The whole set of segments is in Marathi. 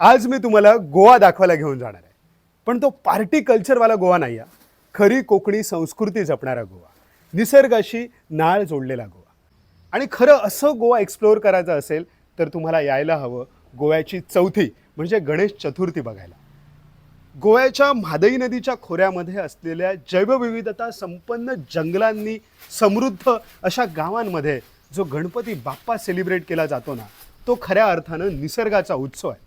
आज मी तुम्हाला गोवा दाखवायला घेऊन जाणार आहे. पण तो पार्टी कल्चरवाला गोवा नाही आहे खरी कोकणी संस्कृती जपणारा गोवा. निसर्गाशी नाळ जोडलेला गोवा. आणि खरं असं गोवा एक्सप्लोअर करायचं असेल तर तुम्हाला यायला हवं गोव्याची चौथी म्हणजे गणेश चतुर्थी बघायला. गोव्याच्या म्हादई नदीच्या खोऱ्यामध्ये असलेल्या जैवविविधता संपन्न जंगलांनी समृद्ध अशा गावांमध्ये जो गणपती बाप्पा सेलिब्रेट केला जातो ना तो खऱ्या अर्थानं निसर्गाचा उत्सव आहे.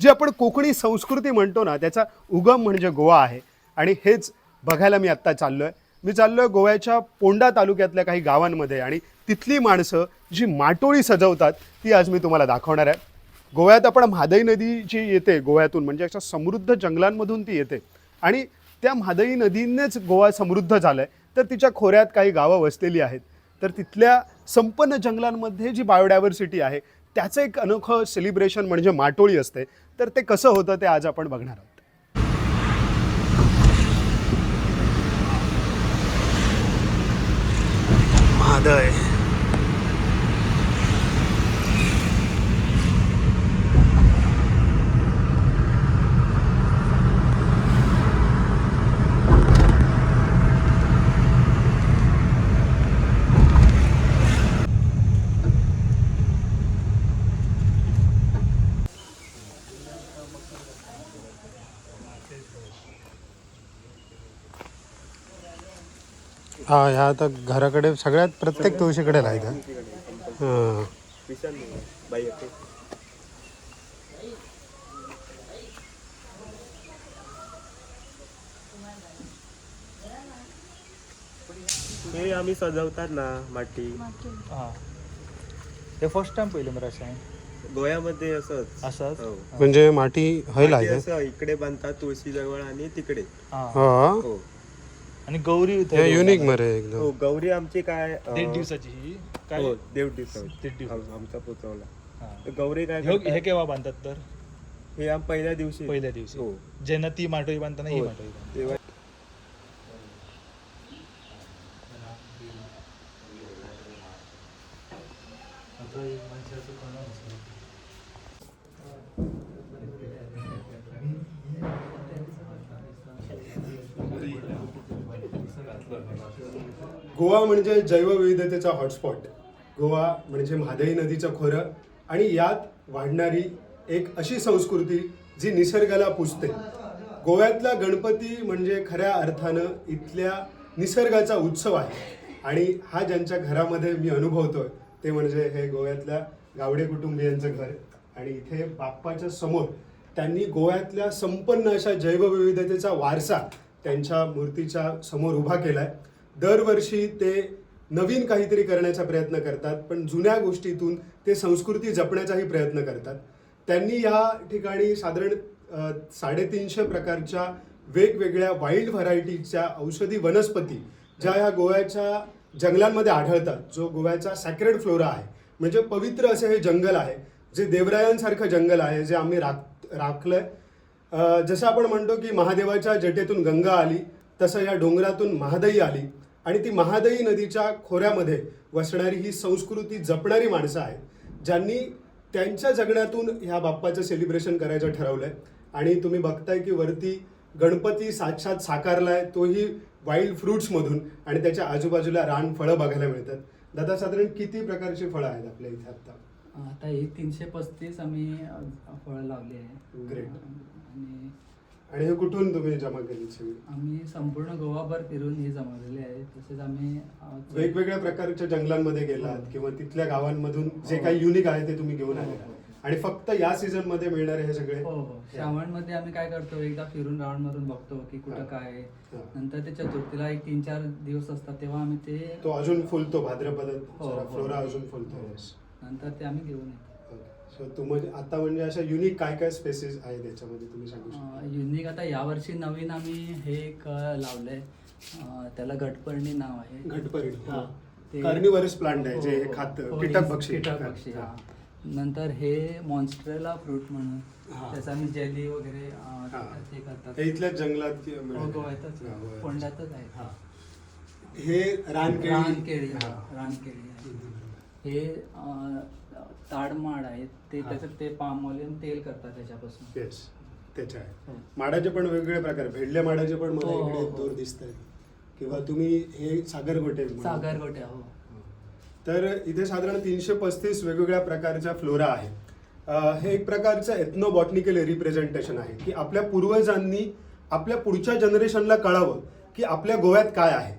जे आपण कोकणी संस्कृती म्हणतो ना त्याचा उगम म्हणजे गोवा आहे. आणि हेच बघायला मी आत्ता चाललो आहे मी चाललो आहे गोव्याच्या पोंडा तालुक्यातल्या काही गावांमध्ये आणि तिथली माणसं जी माटोळी सजवतात ती आज मी तुम्हाला दाखवणार आहे. गोव्यात आपण म्हादई नदी जी येते गोव्यातून म्हणजे अशा समृद्ध जंगलांमधून ती येते. आणि त्या म्हादई नदीनेच गोवा समृद्ध झालं आहे तर तिच्या खोऱ्यात काही गावं वसलेली आहेत. तर तिथल्या संपन्न जंगलांमध्ये जी बायोडायव्हर्सिटी आहे त्याचं एक अनोखं सेलिब्रेशन म्हणजे माटोळी असते. तर ते कसं होतं ते आज आपण बघणार आहोत. महादय. हा ह्या आता घराकडे सगळ्यात प्रत्येक तुळशीकडे राहायचं हां. हे आम्ही सजवतात ना माती. हा. ते फर्स्ट टाइम पहिले मग अशें गोव्यामध्ये असंच. असंच? हो. म्हणजे माटी हय माती लायते असं इकडे बांधतात तुळशी जवळ आणि तिकडे. हा. हो. आणि गौरी हे युनिक मरे एकदम हो गौरी आमची काय अं, दीड दिवसाची ही काय हो देव दिवसाची. दीड दिवस. आम- आमचा पोचवला हा. तर गौरी काय करतात? हे केव्हा बांधतात तर हे आम पहिल्या दिवशी पहिल्या दिवशी हो जेव्हा ती माटोळी बांधताना ही हो. माटोळी बांधतात. तेव्हा गोवा म्हणजे जैवविविधतेचा हॉटस्पॉट. गोवा म्हणजे म्हादई नदीचं खोरं आणि यात वाढणारी एक अशी संस्कृती जी निसर्गाला पुजते गोव्यातला गणपती म्हणजे खऱ्या अर्थानं इथल्या निसर्गाचा उत्सव आहे. आणि हा ज्यांच्या घरामध्ये मी अनुभवतोय ते म्हणजे हे गोव्यातल्या गावडे कुटुंबियांचं घर. आणि इथे बाप्पाच्या समोर त्यांनी गोव्यातल्या संपन्न अशा जैवविविधतेचा वारसा त्यांच्या मूर्तीच्या समोर उभा केला आहे दरवर्षी ते नवीन काहीतरी करण्याचा प्रयत्न करतात पण जुन्या गोष्टीतून ते संस्कृती जपण्याचाही प्रयत्न करतात. त्यांनी या ठिकाणी साधारण साडेतीनशे प्रकारच्या वेगवेगळ्या वाईल्ड व्हरायटीच्या औषधी वनस्पती ज्या ह्या गोव्याच्या जंगलांमध्ये आढळतात. जो गोव्याचा सॅक्रेड फ्लोरा आहे. म्हणजे पवित्र असे हे जंगल आहे जे देवरायांसारखं जंगल आहे जे आम्ही राख राखलंय. जसं आपण म्हणतो की महादेवाच्या जटेतून गंगा आली तसं या डोंगरातून महादई आली. आणि ती महादई नदीच्या खोऱ्यामध्ये वसणारी ही संस्कृती जपणारी माणसं आहेत ज्यांनी त्यांच्या जगण्यातून ह्या बाप्पाचं सेलिब्रेशन करायचं ठरवलंय. आणि तुम्ही बघताय की वरती गणपती साक्षात साकारलाय तोही वाईल्ड फ्रुट्समधून आणि त्याच्या आजूबाजूला रान फळं बघायला मिळतात. दादा साधारण किती प्रकारची फळं आहेत आपल्या इथे आता? आता ही तीनशे पस्तीस आम्ही फळं लावली आहे Great. आणि आणि हे कुठून तुम्ही जमा केली सगळी आम्ही संपूर्ण गोवाभर फिरून ही जमवलेली आहे. तसेच आम्ही अ, वेगवेगळ्या प्रकारच्या जंगलांमध्ये गेलात किंवा तिथल्या गावांमधून जे काही युनिक आहे ते तुम्ही घेऊन आले. आणि फक्त या सीझनमध्ये मिळणारे हे सगळे? हो हो. श्रावणमध्ये आम्ही काय करतो एकदा फिरून राऊंड मारून बघतो की हा. कुठं काय आहे. हा. नंतर ते चतुर्थीला एक तीन चार दिवस असतात तेव्हा आम्ही ते तो अजून फुलतो भाद्रपदात हो, जरा हो. फ्लोरा अजून फुलतो. नंतर ते आम्ही घेऊन येतो. सो तुम्ही आता म्हणजे अशा युनिक काय काय स्पेसिस आहेत याच्यामध्ये तुम्ही सांगू शकता युनिक आता यावर्षी नवीन आम्ही हे एक लावलंय अ, त्याला गटपर्णी नाव आहे घटपरी हा. ते- कार्निवरस प्लांट आहे जे हो, खात हो, कीटक हे पक्षी कीटक पक्षी हा नंतर हे मॉन्स्ट्रेला फ्रूट म्हणून हा. त्याचा मी जेली वगैरे अं, हा. ते करतात हे इथल्याच जंगलात कि- हो, मिळालं. गोव्यातच हा, गोव्यात. कोंड्यातच आहे हा. हे रानकेळी रानकेळी हा. हा, रानकेळी आहे. हे अं, ताडमाड आहेत ते त्याच्यात ते पाम ऑइल आणि तेल करतात त्याच्यापासून. येस त्याच्या आहे. माडाचे पण वेगवेगळे प्रकार भेडल्या माडाचे पण मला हो, हो, इकडे हो. दोर दिसत आहेत किंवा तुम्ही हे सागरगोटे म्हणा. सागर गोट्या हो. तर इथे साधारण तीनशे पस्तीस वेगवेगळ्या प्रकारच्या फ्लोरा आहे अं, हे एक प्रकारचं एथनो बॉटनिकल रिप्रेझेंटेशन आहे की आपल्या पूर्वजांनी आपल्या पुढच्या जनरेशनला कळावं की आपल्या गोव्यात काय आहे.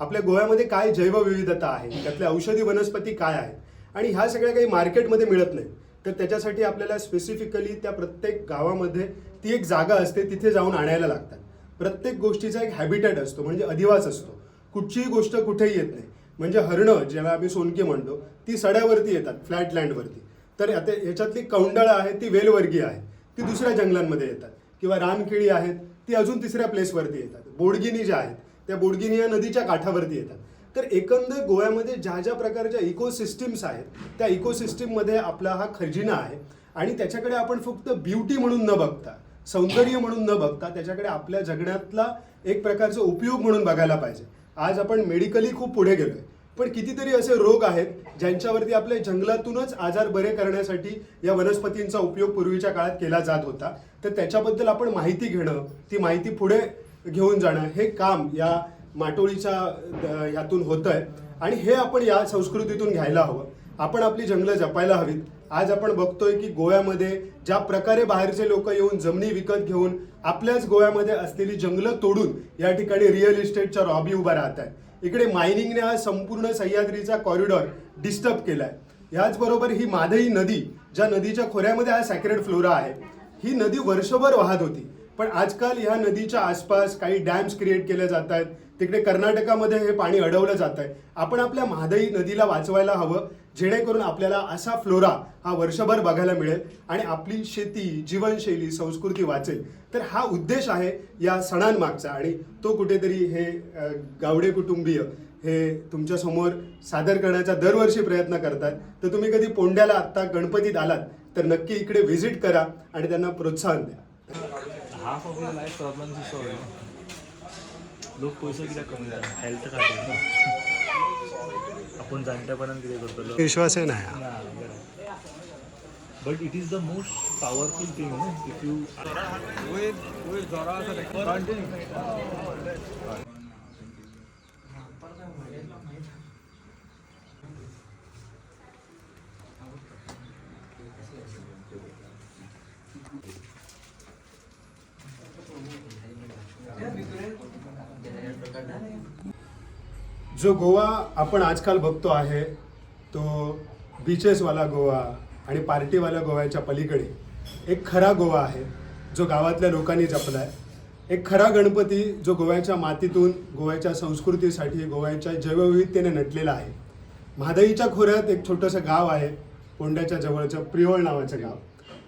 आपल्या गोव्यामध्ये काय जैवविविधता आहे? त्यातल्या औषधी वनस्पती काय आहेत? आणि ह्या सगळ्या काही मार्केटमध्ये मिळत नाही. तर त्याच्यासाठी आपल्याला स्पेसिफिकली त्या प्रत्येक गावामध्ये ती एक जागा असते तिथे जाऊन आणायला लागतात. प्रत्येक गोष्टीचा एक हॅबिटॅट असतो म्हणजे अधिवास असतो. कुठचीही गोष्ट कुठेही येत नाही. म्हणजे हरणं ज्याला आम्ही सोनकी म्हणतो ती सड्यावरती येतात फ्लॅट लँडवरती तर आता याच्यातली कौंडळं आहेत ती वेलवर्गीय आहे. ती दुसऱ्या जंगलांमध्ये येतात. किंवा रानकिळी आहेत ती अजून तिसऱ्या प्लेसवरती येतात. बोडगिनी ज्या आहेत त्या बोडगिनी या नदीच्या काठावरती येतात. तर एकंदर गोव्यामध्ये ज्या ज्या प्रकारच्या इकोसिस्टीम्स आहेत त्या इकोसिस्टीममध्ये आपला हा खजिना आहे. आणि त्याच्याकडे आपण फक्त ब्युटी म्हणून न बघता सौंदर्य म्हणून न बघता त्याच्याकडे आपल्या जगण्यातला एक प्रकारचा उपयोग म्हणून बघायला पाहिजे. आज आपण मेडिकली खूप पुढे गेलोय. पण कितीतरी असे रोग आहेत ज्यांच्यावरती आपल्या जंगलातूनच आजार बरे करण्यासाठी या वनस्पतींचा उपयोग पूर्वीच्या काळात केला जात होता. तर त्याच्याबद्दल आपण माहिती घेणं ती माहिती पुढे घेऊन जाणं हे काम या माटोळीच्या यातून होत आहे आणि हे आपण या संस्कृतीतून घ्यायला हवं. आपण आपली जंगलं जपायला हवीत. आज आपण बघतोय की गोव्यामध्ये ज्या प्रकारे बाहेरचे लोक येऊन जमिनी विकत घेऊन आपल्याच गोव्यामध्ये असलेली जंगलं तोडून या ठिकाणी रिअल इस्टेटच्या रॉबी उभा राहत आहेत इकडे मायनिंगने हा संपूर्ण सह्याद्रीचा कॉरिडॉर डिस्टर्ब केलाय. याचबरोबर ही माधई नदी ज्या नदीच्या खोऱ्यामध्ये हा सॅक्रेड फ्लोरा आहे ही नदी वर्षभर वाहत होती. पण आजकाल ह्या नदीच्या आसपास काही डॅम्स क्रिएट केले जात आहेत तिकडे कर्नाटकामध्ये हे पाणी अडवलं जात आहे आपण आपल्या महादई नदीला वाचवायला हवं जेणेकरून आपल्याला असा फ्लोरा हा वर्षभर बघायला मिळेल आणि आपली शेती जीवनशैली संस्कृती वाचेल. तर हा उद्देश आहे या सणांमागचा आणि तो कुठेतरी हे गावडे कुटुंबीय हे तुमच्यासमोर सादर करण्याचा दरवर्षी प्रयत्न करतात. तर तुम्ही कधी पोंड्याला आत्ता गणपतीत आलात तर नक्की इकडे व्हिजिट करा आणि त्यांना प्रोत्साहन द्या. लोक पयशे कित्याक कमी जाता हेल्थ खातीर आपण जाणटेपणान कितें करतलो विश्वास आहे नाही but it is the most powerful thing न्हू इफ यू जो गोवा आपण आजकाल बघतो आहे तो बीचेसवाला गोवा आणि पार्टीवाला गोव्याच्या पलीकडे एक खरा गोवा आहे जो गावातल्या लोकांनी जपला आहे एक खरा गणपती जो गोव्याच्या मातीतून गोव्याच्या संस्कृतीसाठी गोव्याच्या जैवविविधतेने नटलेला आहे. म्हादईच्या खोऱ्यात एक छोटंसं गाव आहे पोंड्याच्या जवळचं प्रियोळ नावाचं गाव.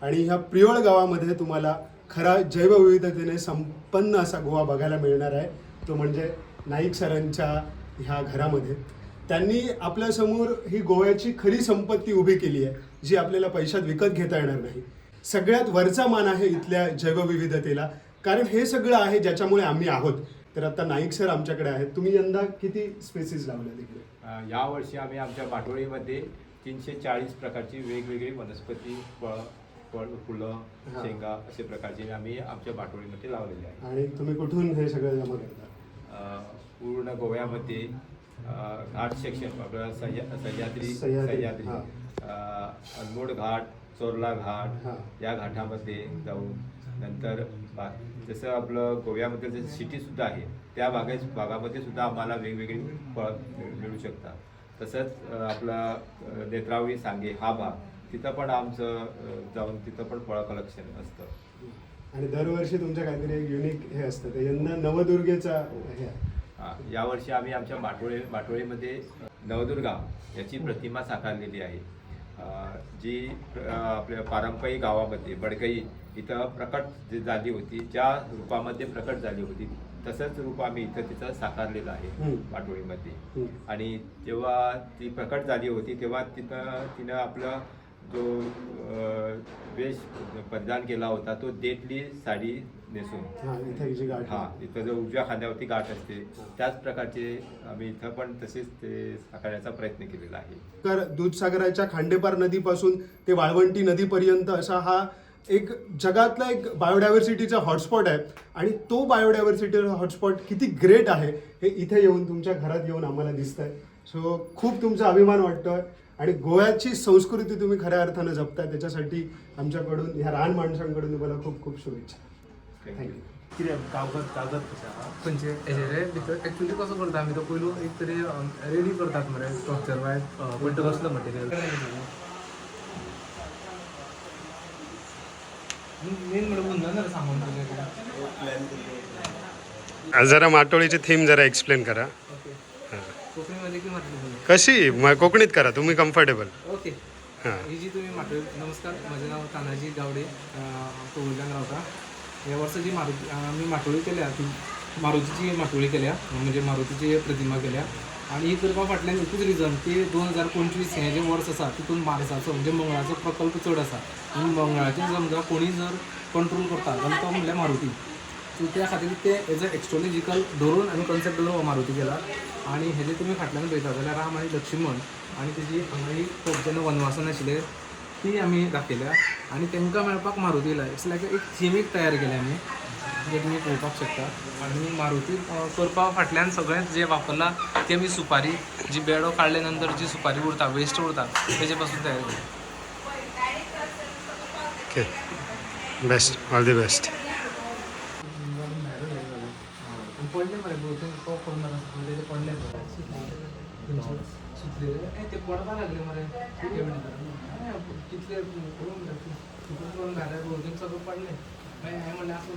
आणि ह्या प्रियोळ गावामध्ये तुम्हाला खरा जैवविविधतेने संपन्न असा गोवा बघायला मिळणार आहे. तो म्हणजे नाईक सरांच्या ह्या घरामध्ये. त्यांनी आपल्यासमोर ही गोव्याची खरी संपत्ती उभी केली आहे जी आपल्याला पैशात विकत घेता येणार नाही. सगळ्यात वरचा मान आहे इथल्या जैवविविधतेला. कारण हे सगळं आहे ज्याच्यामुळे आम्ही आहोत. तर आता नाईक सर आमच्याकडे आहेत. तुम्ही यंदा किती स्पेसिस लावल्या तिकडे? अ, यावर्षी आम्ही आमच्या बाटोळीमध्ये तीनशे चाळीस प्रकारची वेगवेगळी वनस्पती फळ फळ फुलं. शेंगा असे प्रकारचे आम्ही आमच्या बाटोळीमध्ये लावलेले आहे आणि तुम्ही कुठून हे सगळं जमा करता? पूर्ण गोव्यामध्ये घाट सेक्शन आपलं सह्या सह्याद्री सह्याद्री, अनमोड घाट चोरला घाट. या घाटामध्ये जाऊन नंतर बा जसं आपलं गोव्यामध्ये जे सिटी सुद्धा आहे त्या भागा भागामध्ये सुद्धा आम्हाला वेगवेगळी फळ मिळू शकतात. तसंच आपला नेत्रावळी सांगे हा भाग तिथं पण आमचं जाऊन तिथं पण फळ कलेक्शन असतं. आणि दरवर्षी तुमच्या काहीतरी एक युनिक हे असतं. ते यंदा नवदुर्गेचा हे आहे. हा, यावर्षी आम्ही आमच्या बाटोळे बाटोळीमध्ये नवदुर्गा याची प्रतिमा साकारलेली आहे. जी आपल्या पारंपरिक गावामध्ये बडगई इथं प्रकट जी झाली होती ज्या रूपामध्ये प्रकट झाली होती तसंच रूप आम्ही इथं तिथं साकारलेलं आहे हम्म. आणि जेव्हा ती प्रकट झाली होती तेव्हा तिथं तिनं आपलं जो वेश परिधान केला होता तो देठली साडी नेसून. हा इथे जी हा उजव्या खांद्यावरती गाठ असते त्याच प्रकारचे आम्ही इथं पण तसेच ते साकारण्याचा प्रयत्न केलेला आहे. तर दूधसागराच्या खांडेपार नदीपासून ते वाळवंटी नदीपर्यंत असा हा एक जगातला एक बायोडायव्हर्सिटीचा हॉटस्पॉट आहे. आणि तो बायोडायव्हर्सिटीचा हॉटस्पॉट किती ग्रेट आहे हे इथे येऊन तुमच्या घरात येऊन आम्हाला दिसत आहे सो खूप तुमचा अभिमान वाटतोय. आणि गोव्याची संस्कृती तुम्ही खऱ्या अर्थानं जपताय त्याच्यासाठी आमच्याकडून ह्या रान माणसांकडून तुम्हाला खूप खूप शुभेच्छा. थँक्यू कितें कागद कागद कशें? आहा खंयचे हेजेरे भितर एक्चुली कसो करता आमी तो पयलू एक तरी रेडी करतात मरे स्ट्रक्चर वायज पण तो कसलो मटेरियल मेन म्हणजे जरा सांगून तुझे जरा माटोळीची थीम जरा एक्सप्लेन करा. ओके कोकणीमध्ये की म्हटलं कशी? म- कोकणीत करा तुम्ही कम्फर्टेबल ओके. हां. ही जी तुम्ही माटोळी नमस्कार माझे नाव तानाजी गावडे कोविलल्यान रावता ह्या वर्साची मारुती आम्ही माटोळी केल्या ती मारुतीची माटोळी केल्या म्हणजे मारुतीची प्रतिमा केल्या. आणि ही करपा फाटल्यान एकूच रिजन की दोन हजार पंचवीस हें जें वर्स आसा तितून मार्साचो म्हणजे मंगळाचो प्रकल्प चड आसा आनी मंगळाचेर समजा कोणी जर कंट्रोल करता जाल्यार तो म्हणल्यार मारुती. सो त्या खातीर ते एज अ एक्स्ट्रोलॉजिकल धरून आमी कन्सेप्ट धरून मारुती केला. आणि हेजे तुमी फाटल्यान पळयता जाल्यार राम आनी लक्ष्मण आणि तेजी हांगा खूप खूब जेन्ना वनवासान आशिल्ले ती आमी दाखयल्या आणि तांकां मेळपाक मारुती लाय. इट्स लायक एक थिमीक तयार केलें आमी जे तुमी पळोवपाक शकता. आणि मारुती करपा फाटल्यान सगळेंच जे वापरला ते आमी सुपारी जी बेडो काडले नंतर जी सुपारी उरता वेस्ट उरता तेजे पासून तयार केली. Okay best all the best पडणार म्हणजे ते पडले सुटलेले ए, ते पडपा लागले मरे कितले करून बहुतेक सगळं पडले हांवें म्हणलें असं